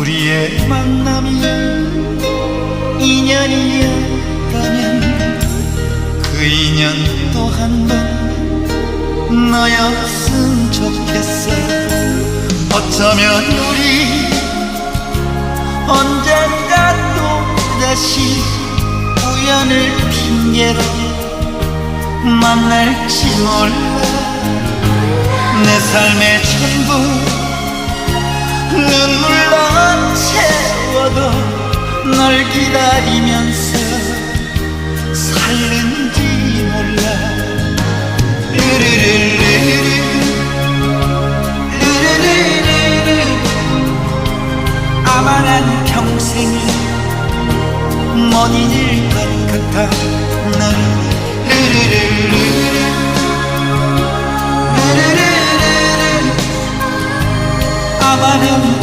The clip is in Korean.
우리의 만남이 인연이었다면 그 인연 또 한 번 너였으면 좋겠어 어쩌면 우리 언젠가 또 다시 우연을 핑계로 만날지 몰라. 내 삶의 전부 채워도 널 기다리면서 살는지 몰라. 르르르르르 르르르르르 아마 난 평생이 못 잊을 것 같아. 널 르르르르르 아마 난